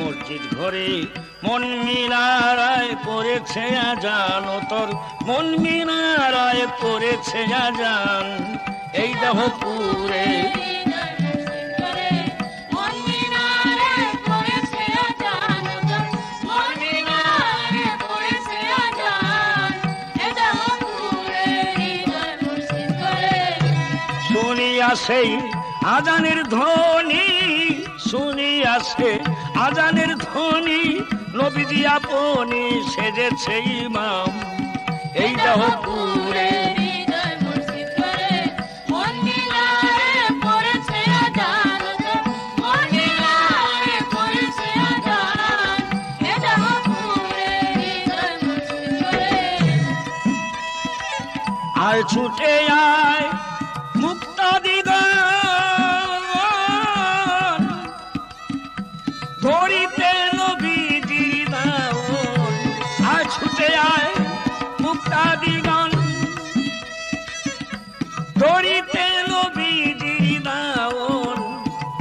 মসজিদ ঘরে মন মিনারায় করেছে আজান তোর মন মিনারায় করেছে আজান। এই দেহ পুরে শুনিয়া সেই আজানের ধ্বনি শুনিয়া সে আজানের ধ্বনি। নবীজি আপনি সেজেছে ইমাম। এই দেহ পুরে আর ছুটে আয় ধরিতে নবীজির দাওন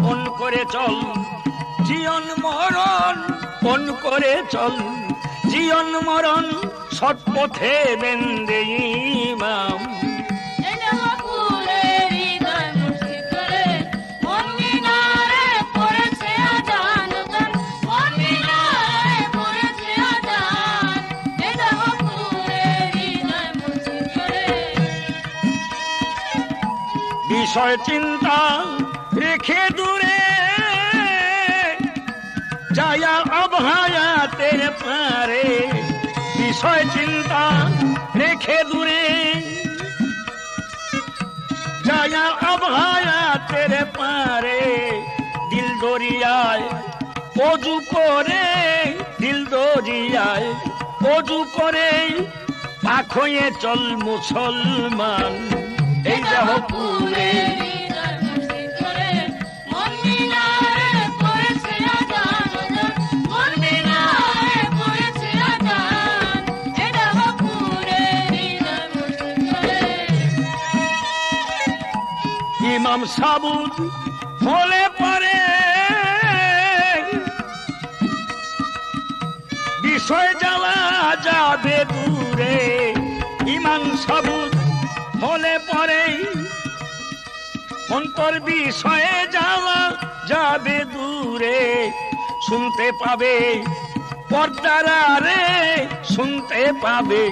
কোন করে চল জীবন মরণ কোন করে চল জীবন মরণ, সৎপথে বেন্দে ইমাম। বিষয় চিন্তা রেখে দূরে যায়া অভয়াতের পারে। বিষয় চিন্তা রেখে দূরে যায়া অভয়াতের পারে। দিল দরিয়ায় অজু করে, দিল দরিয়ায় অজু করে। পাখ হয়ে চল মুসলমান। দেহ ইমাম সাবুদ হলে পরে। বিষয় যাওয়া যাবে দূরে। ইমাম সাবুদ হলে পরেই অন্তর বিষয়ে যাওয়া যাবে দূরে। শুনতে পাবে পর্দারে শুনতে পাবে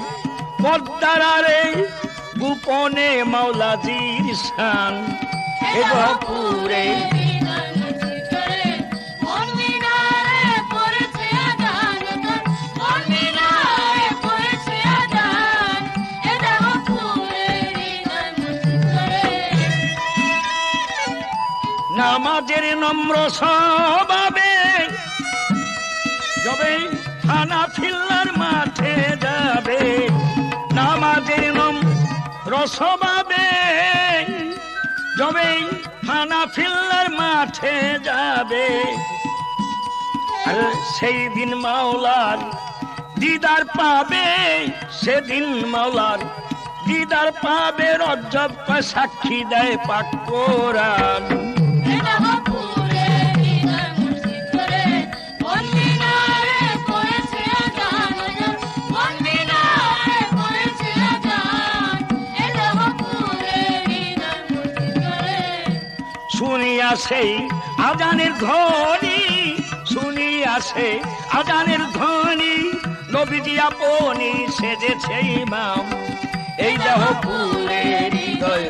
পর্দারে গোপনে মাওলাজির শান। এ পুরে নামাজের নম্র স্বভাবে যবে থানা ফিল্লার মাঠে যাবে, নামাজের নম্র স্বভাবে যবে থানা ফিল্লার মাঠে যাবে। সেই দিন মাওলার দিদার পাবে, সেদিন মাওলার দিদার পাবে, রজ্জব সাক্ষী দেয় পাক কোরআন। শুনিয়া সেই আজানের ধ্বনি, শুনি আসে আজানের ধ্বনি, নবীজি আপনি সেজেছে ইমাম। এই দেহ পুরে হৃদয়